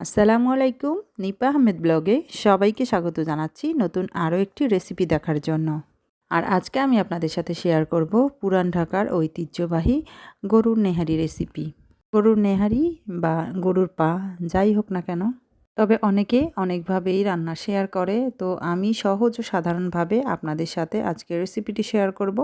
আসসালামু আলাইকুম। নিপা আহমেদ ব্লগে সবাইকে স্বাগত জানাচ্ছি নতুন আরও একটি রেসিপি দেখার জন্য। আর আজকে আমি আপনাদের সাথে শেয়ার করব পুরান ঢাকার ঐতিহ্যবাহী গরুর নেহারি রেসিপি। গরুর নেহারি বা গরুর পা, যাই হোক না কেন। তবে অনেকে অনেকভাবেই রান্না শেয়ার করে, তো আমি সহজ ও সাধারণভাবে আপনাদের সাথে আজকে রেসিপিটি শেয়ার করব।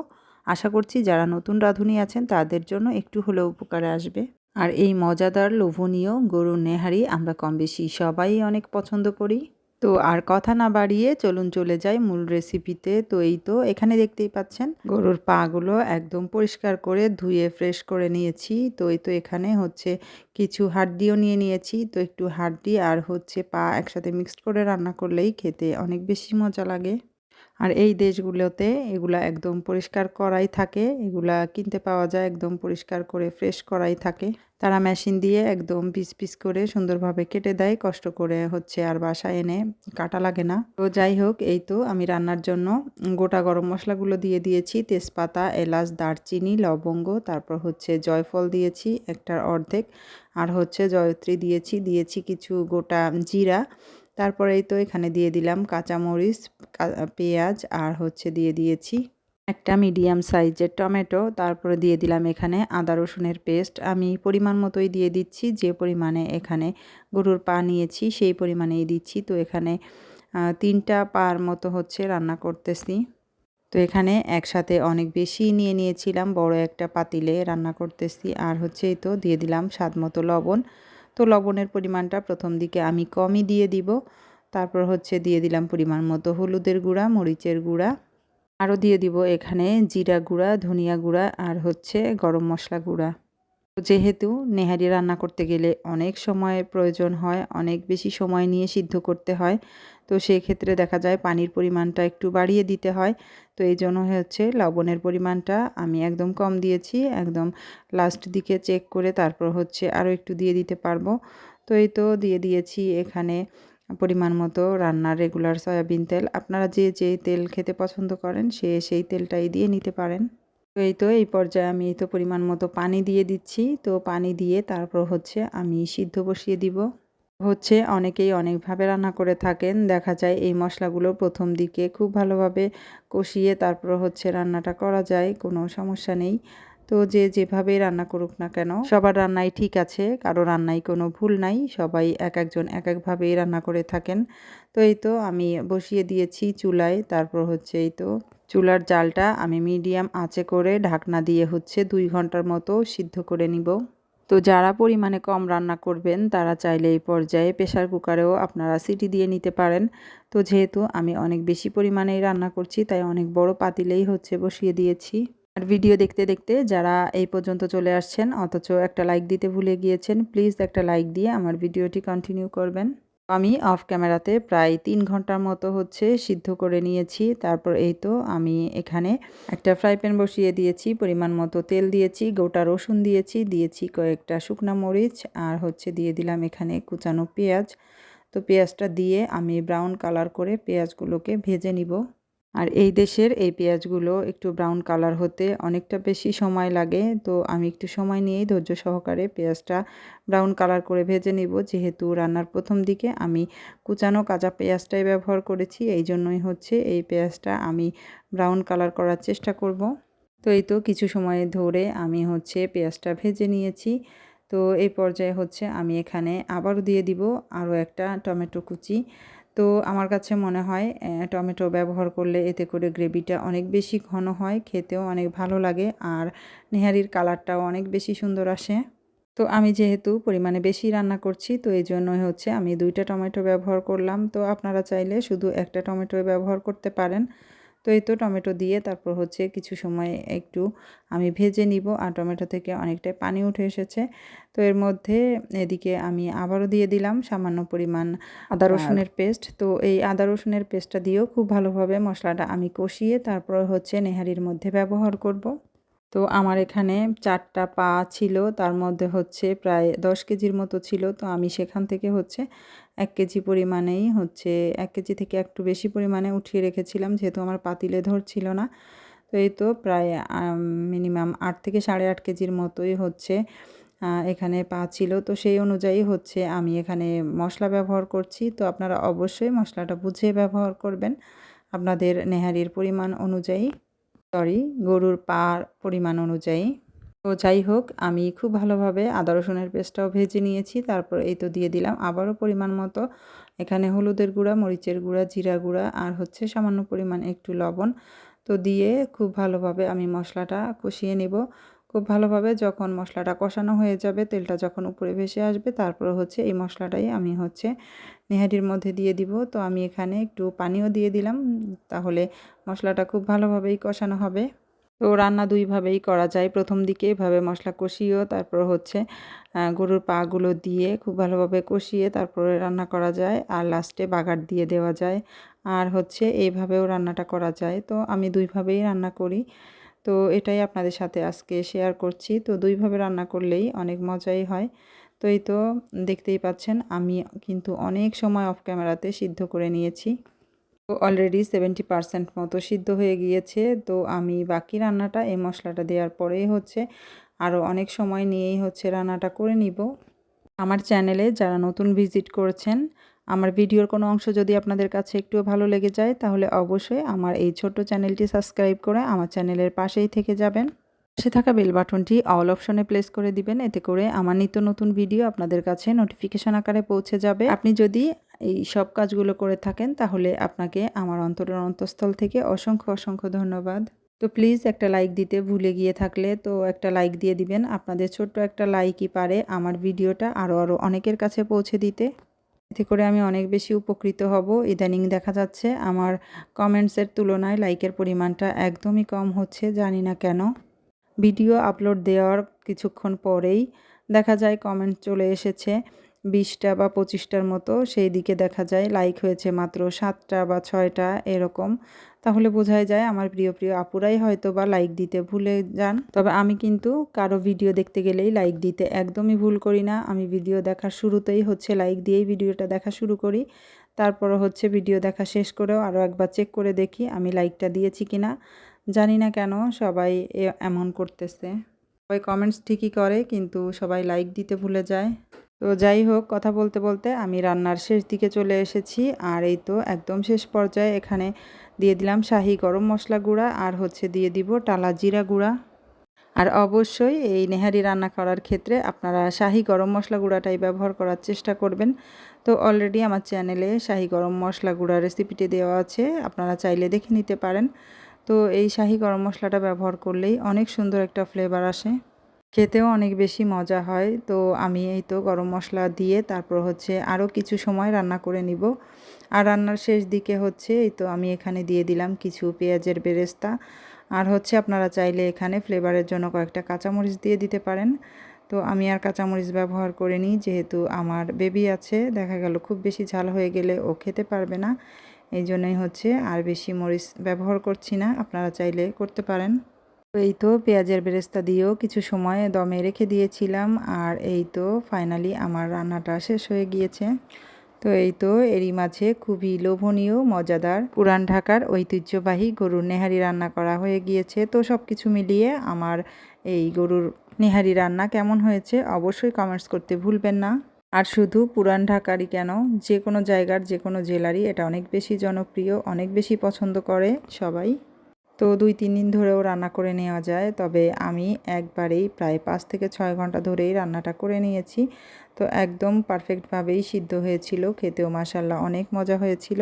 আশা করছি যারা নতুন রাঁধুনি আছেন তাদের জন্য একটু হলেও উপকারে আসবে। আর এই মজাদার লোভনীয় গরুর নেহারি আমরা কম বেশি সবাই অনেক পছন্দ করি। তো আর কথা না বাড়িয়ে চলুন চলে যাই মূল রেসিপিতে তো এই তো এখানে দেখতেই পাচ্ছেন, গরুর পাগুলো একদম পরিষ্কার করে ধুয়ে ফ্রেশ করে নিয়েছি। তো এই তো এখানে হচ্ছে কিছু হাড্ডিও নিয়ে নিয়েছি। তো একটু হাড্ডি আর হচ্ছে পা একসাথে মিক্সড করে রান্না করলেই খেতে অনেক বেশি মজা লাগে। আর এই দেশগুলোতে এগুলা একদম পরিষ্কার করাই থাকে, এগুলা কিনতে পাওয়া যায় একদম পরিষ্কার করে ফ্রেশ করাই থাকে। তারা মেশিন দিয়ে একদম পিস পিস করে সুন্দরভাবে কেটে দেয়, কষ্ট করে হচ্ছে আর বাসায় এনে কাটা লাগে না। তো যাই হোক, এই তো আমি রান্নার জন্য গোটা গরম মশলাগুলো দিয়ে দিয়েছি, তেজপাতা, এলাচ, দারচিনি, লবঙ্গ, তারপর হচ্ছে জয়ফল দিয়েছি, একটার অর্ধেক। আর হচ্ছে জয়ত্রী দিয়েছি দিয়েছি কিছু গোটা জিরা। তারপরে এই তো এখানে দিয়ে দিলাম কাঁচামরিচ পেঁয়াজ আর হচ্ছে দিয়ে দিয়েছি একটা মিডিয়াম সাইজের টমেটো। তারপরে দিয়ে দিলাম এখানে আদা রসুনের পেস্ট। আমি পরিমাণ মতোই দিয়ে দিচ্ছি, যে পরিমাণে এখানে গরুর পা নিয়েছি সেই পরিমাণেই দিচ্ছি। তো এখানে তিনটা পার মতো হচ্ছে রান্না করতেছি। তো এখানে একসাথে অনেক বেশি নিয়ে নিয়েছিলাম, বড় একটা পাতিলে রান্না করতেছি। আর হচ্ছে এই তো দিয়ে দিলাম স্বাদ মতো লবণ। তো লবণের পরিমাণটা প্রথম দিকে আমি কমই দিয়ে দিব। তারপর হচ্ছে দিয়ে দিলাম পরিমাণ মতো হলুদের গুঁড়া, মরিচের গুঁড়া। আরও দিয়ে দিব এখানে জিরা গুঁড়া, ধনিয়া গুঁড়া আর হচ্ছে গরম মশলা গুঁড়া। যেহেতু নেহারি রান্না করতে গেলে অনেক সময় প্রয়োজন হয়, অনেক বেশি সময় নিয়ে সিদ্ধ করতে হয়, তো সেই ক্ষেত্রে দেখা যায় পানির পরিমাণটা একটু বাড়িয়ে দিতে হয়। তো এই জন্য হচ্ছে লবণের পরিমাণটা আমি একদম কম দিয়েছি, একদম লাস্ট দিকে চেক করে তারপর হচ্ছে আরও একটু দিয়ে দিতে পারব। তো এই তো দিয়ে দিয়েছি এখানে পরিমাণ মতো রান্নার রেগুলার সয়াবিন তেল। আপনারা যে যে তেল খেতে পছন্দ করেন সে, সেই তেলটাই দিয়ে নিতে পারেন। তো এই তো এই পর্যায়ে আমি এই তো পরিমাণ মতো পানি দিয়ে দিচ্ছি। তো পানি দিয়ে তারপর হচ্ছে আমি সিদ্ধ বসিয়ে দিব। হচ্ছে অনেকেই অনেকভাবে রান্না করে থাকেন। দেখা যায় এই মশলাগুলো প্রথম দিকে খুব ভালোভাবে কষিয়ে তারপর হচ্ছে রান্নাটা করা যায়, কোনো সমস্যা নেই। তো যে যেভাবে রান্না করুক না কেন, সবার রান্নাই ঠিক আছে, কারও রান্নায় কোনো ভুল নাই, সবাই এক একজন এক একভাবেই রান্না করে থাকেন। তো এই তো আমি বসিয়ে দিয়েছি চুলায়, তারপর হচ্ছে এই তো চুলার জালটা আমি মিডিয়াম আঁচে করে ঢাকনা দিয়ে হচ্ছে দুই ঘণ্টার মতো সিদ্ধ করে নিব। তো যারা পরিমাণে কম রান্না করবেন, তারা চাইলে এই পর্যায়ে প্রেশার কুকারেও আপনারা সিটি দিয়ে নিতে পারেন। তো যেহেতু আমি অনেক বেশি পরিমাণেই রান্না করছি, তাই অনেক বড় পাতিলেই হচ্ছে বসিয়ে দিয়েছি। ভিডিও দেখতে দেখতে যারা এই পর্যন্ত চলে আসছেন, অথচ একটা লাইক দিতে ভুলে গিয়েছেন প্লিজ একটা লাইক দিয়ে আমার ভিডিওটি কন্টিনিউ করবেন। আমি অফ ক্যামেরাতে প্রায় তিন ঘণ্টার মতো হচ্ছে সিদ্ধ করে নিয়েছি। তারপর এই তো আমি এখানে একটা ফ্রাই প্যান বসিয়ে দিয়েছি, পরিমাণ মতো তেল দিয়েছি, গোটা রসুন দিয়েছি দিয়েছি কয়েকটা শুকনো মরিচ, আর হচ্ছে দিয়ে দিলাম এখানে কুচানো পেঁয়াজ। তো পেঁয়াজটা দিয়ে আমি ব্রাউন কালার করে পেঁয়াজগুলোকে ভেজে নিব। আর এই দেশের এই পেঁয়াজগুলো একটু ব্রাউন কালার হতে অনেকটা বেশি সময় লাগে, তো আমি একটু সময় নিয়েই ধৈর্য সহকারে পেঁয়াজটা ব্রাউন কালার করে ভেজে নিব। যেহেতু রান্নার প্রথম দিকে আমি কুচানো কাঁচা পেঁয়াজটাই ব্যবহার করেছি, এই জন্যই হচ্ছে এই পেঁয়াজটা আমি ব্রাউন কালার করার চেষ্টা করব। তো এই তো কিছু সময় ধরে আমি হচ্ছে পেঁয়াজটা ভেজে নিয়েছি। তো এই পর্যায়ে হচ্ছে আমি এখানে আবারও দিয়ে দিব আরও একটা টমেটো কুচি। তো আমার কাছে মনে হয় টমেটো ব্যবহার করলে এতে করে গ্রেভিটা অনেক বেশি ঘন হয়, খেতেও অনেক ভালো লাগে আর নেহারির কালারটাও অনেক বেশি সুন্দর আসে। তো আমি যেহেতু পরিমাণে বেশি রান্না করছি, তো এই জন্যই হচ্ছে আমি দুইটা টমেটো ব্যবহার করলাম। তো আপনারা চাইলে শুধু একটা টমেটো ব্যবহার করতে পারেন। তো এই তো টমেটো দিয়ে তারপর হচ্ছে কিছু সময় একটু আমি ভেজে নিব। আর টমেটো থেকে অনেকটাই পানি উঠে এসেছে। তো এর মধ্যে এদিকে আমি আবারও দিয়ে দিলাম সামান্য পরিমাণ আদা রসুনের পেস্ট। তো এই আদা রসুনের পেস্টটা দিয়েও খুব ভালোভাবে মশলাটা আমি কষিয়ে তারপর হচ্ছে নেহারির মধ্যে ব্যবহার করব। তো আমার এখানে চারটা পা ছিল, তার মধ্যে হচ্ছে প্রায় দশ কেজির মতো ছিল। তো আমি সেখান থেকে হচ্ছে এক কেজি পরিমাণেই হচ্ছে এক কেজি থেকে একটু বেশি পরিমাণে উঠিয়ে রেখেছিলাম, যেহেতু আমার পাতিলে ধরছিল না। তো এই তো প্রায় মিনিমাম আট থেকে সাড়ে আট কেজির মতোই হচ্ছে এখানে পা ছিল। তো সেই অনুযায়ী হচ্ছে আমি এখানে মশলা ব্যবহার করছি। তো আপনারা অবশ্যই মশলাটা বুঝে ব্যবহার করবেন। আপনাদের নেহারির পরিমাণ অনুযায়ী। সরি গরুর পার পরিমাণ অনুযায়ী। তো যাই হোক, আমি খুব ভালোভাবে আদা, রসুনের পেস্টটাও ভেজে নিয়েছি। তারপর এই তো দিয়ে দিলাম আবারও পরিমাণ মতো। এখানে হলুদের গুঁড়া, মরিচের গুঁড়া, জিরা গুঁড়া আর হচ্ছে সামান্য পরিমাণ একটু লবণ। তো দিয়ে খুব ভালোভাবে আমি মশলাটা কষিয়ে নেব। খুব ভালোভাবে যখন মশলাটা কষানো হয়ে যাবে, তেলটা যখন উপরে ভেসে আসবে, তারপর হচ্ছে এই মশলাটাই আমি হচ্ছে নেহারির মধ্যে দিয়ে দিব। তো আমি এখানে একটু পানিও দিয়ে দিলাম, তাহলে মশলাটা খুব ভালোভাবেই কষানো হবে। তো রান্না দুইভাবেই করা যায়। প্রথম দিকে এভাবে মশলা কষিয়েও তারপর হচ্ছে গরুর পাগুলো দিয়ে খুব ভালোভাবে কষিয়ে তারপরে রান্না করা যায় আর লাস্টে বাগার দিয়ে দেওয়া যায়। আর হচ্ছে এইভাবেও রান্নাটা করা যায়। তো আমি দুইভাবেই রান্না করি। তো এটাই আপনাদের সাথে আজকে শেয়ার করছি। তো দুইভাবে রান্না করলেই অনেক মজাই হয়। তো এই তো দেখতেই পাচ্ছেন, আমি কিন্তু অনেক সময় অফ ক্যামেরাতে সিদ্ধ করে নিয়েছি। তো অলরেডি সেভেন্টি পারসেন্ট মতো সিদ্ধ হয়ে গিয়েছে। তো আমি বাকি রান্নাটা এই মশলাটা দেওয়ার পরেই হচ্ছে আরও অনেক সময় নিয়েই হচ্ছে রান্নাটা করে নিব। আমার চ্যানেলে যারা নতুন ভিজিট করেছেন আমার ভিডিওর কোনো অংশ যদি আপনাদের কাছে একটু ভালো লেগে যায়, তাহলে অবশ্যই আমার এই ছোট্ট চ্যানেলটি সাবস্ক্রাইব করে আমার চ্যানেলের পাশেই থেকে যাবেন। পাশে থাকা বেল বাটনটি অল অপশনে প্লেস করে দিবেন, এতে করে আমার নিত্য নতুন ভিডিও আপনাদের কাছে নোটিফিকেশন আকারে পৌঁছে যাবে। আপনি যদি এই সব কাজগুলো করে থাকেন, তাহলে আপনাকে আমার অন্তরের অন্তঃস্থল থেকে অসংখ্য অসংখ্য ধন্যবাদ। তো প্লিজ একটা লাইক দিতে ভুলে গিয়ে থাকলে তো একটা লাইক দিয়ে দিবেন, আপনাদের ছোট্ট একটা লাইকই পারে আমার ভিডিওটা আরও আরও অনেকের কাছে পৌঁছে দিতে। এতে করে আমি অনেক বেশি উপকৃত হব। ইদানিং দেখা যাচ্ছে আমার কমেন্টসের তুলনায় লাইকের পরিমাণটা একদমই কম হচ্ছে, জানি না কেন। ভিডিও আপলোড দেওয়ার কিছুক্ষণ পরেই দেখা যায় কমেন্ট চলে এসেছে বিশটা বা পঁচিশটার মতো, সেই দিকে দেখা যায় লাইক হয়েছে মাত্র সাতটা বা ছয়টা, এরকম। তাহলে বোঝাই যায় আমার প্রিয় প্রিয় আপুরাই হয়তো বা লাইক দিতে ভুলে যান। তবে আমি কিন্তু কারও ভিডিও দেখতে গেলেই লাইক দিতে একদমই ভুল করি না। আমি ভিডিও দেখার শুরুতেই হচ্ছে লাইক দিয়েই ভিডিওটা দেখা শুরু করি। তারপর হচ্ছে ভিডিও দেখা শেষ করেও আরও একবার চেক করে দেখি আমি লাইকটা দিয়েছি কি না জানি না কেন সবাই এমন করতেছে। সবাই কমেন্টস ঠিকই করে, কিন্তু সবাই লাইক দিতে ভুলে যায়। তো যাই হোক, কথা বলতে বলতে আমি রান্নার শেষ দিকে চলে এসেছি। আর এই তো একদম শেষ পর্যায়ে এখানে দিয়ে দিলাম শাহি গরম মশলা গুঁড়া আর হচ্ছে দিয়ে দিব টালা জিরা গুঁড়া। আর অবশ্যই এই নেহারি রান্না করার ক্ষেত্রে আপনারা শাহি গরম মশলা গুঁড়াটাই ব্যবহার করার চেষ্টা করবেন। তো অলরেডি আমার চ্যানেলে শাহি গরম মশলা গুঁড়া রেসিপিটি দেওয়া আছে, আপনারা চাইলে দেখে নিতে পারেন। তো এই শাহি গরম মশলাটা ব্যবহার করলেই অনেক সুন্দর একটা ফ্লেভার আসে। খেতেও অনেক বেশি মজা হয়। তো আমি এই তো গরম মশলা দিয়ে তারপর হচ্ছে আরও কিছু সময় রান্না করে নিব। আর রান্নার শেষ দিকে হচ্ছে এই তো আমি এখানে দিয়ে দিলাম কিছু পেঁয়াজের বেরেস্তা। আর হচ্ছে আপনারা চাইলে এখানে ফ্লেভারের জন্য কয়েকটা কাঁচামরিচ দিয়ে দিতে পারেন। তো আমি আর কাঁচামরিচ ব্যবহার করে নিই যেহেতু আমার বেবি আছে, দেখা গেল খুব বেশি ঝাল হয়ে গেলে ও খেতে পারবে না। এই জন্যই হচ্ছে আর বেশি মরিচ ব্যবহার করছি না, আপনারা চাইলে করতে পারেন। এই তো পেঁয়াজের বেরেস্তা দিয়েও কিছু সময় দমে রেখে দিয়েছিলাম আর এই তো ফাইনালি আমার রান্নাটা শেষ হয়ে গিয়েছে। তো এই তো এরই মাঝে খুবই লোভনীয়, মজাদার, পুরান ঢাকার ঐতিহ্যবাহী গরুর নেহারি রান্না করা হয়ে গিয়েছে। তো সব কিছু মিলিয়ে আমার এই গরুর নেহারি রান্না কেমন হয়েছে অবশ্যই কমেন্টস করতে ভুলবেন না। আর শুধু পুরান ঢাকারই কেন? যে কোনো জায়গার, যে কোনো জেলারই এটা অনেক বেশি জনপ্রিয়, অনেক বেশি পছন্দ করে সবাই। তো দুই, তিন দিন ধরেও রান্না করে নেওয়া যায়। তবে আমি একবারেই প্রায় পাঁচ থেকে ছয় ঘণ্টা ধরেই রান্নাটা করে নিয়েছি। তো একদম পারফেক্টভাবেই সিদ্ধ হয়েছিল, খেতেও মাসাল্লাহ অনেক মজা হয়েছিল।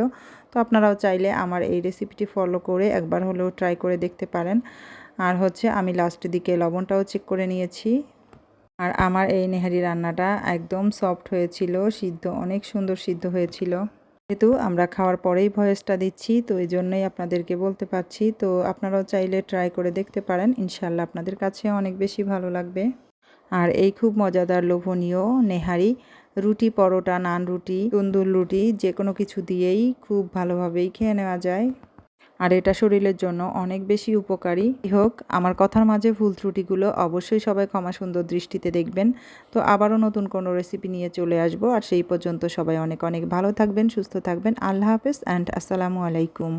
তো আপনারাও চাইলে আমার এই রেসিপিটি ফলো করে একবার হলেও ট্রাই করে দেখতে পারেন। আর হচ্ছে আমি লাস্টের দিকে লবণটাও চেক করে নিয়েছি। আর আমার এই নেহারি রান্নাটা একদম সফট হয়েছিল, সিদ্ধ অনেক সুন্দর সিদ্ধ হয়েছিল। যেহেতু আমরা খাওয়ার পরেই ভয়েসটা দিচ্ছি, তো এই জন্যই আপনাদেরকে বলতে পারছি। তো আপনারাও চাইলে ট্রাই করে দেখতে পারেন ইনশাল্লাহ আপনাদের কাছে অনেক বেশি ভালো লাগবে। আর এই খুব মজাদার লোভনীয় নেহারি, রুটি পরোটা, নান রুটি, তন্দুর রুটি যে কোনো কিছু দিয়েই খুব ভালোভাবেই খেয়ে নেওয়া যায়। আর এটা শরীরের জন্য অনেক বেশি উপকারী। হোক, আমার কথার মাঝে ভুল ত্রুটিগুলো অবশ্যই সবাই ক্ষমা সুন্দর দৃষ্টিতে দেখবেন। তো আবারও নতুন কোনো রেসিপি নিয়ে চলে আসব। আর সেই পর্যন্ত সবাই অনেক অনেক ভালো থাকবেন, সুস্থ থাকবেন। আল্লাহ হাফেজ অ্যান্ড আসসালামু আলাইকুম।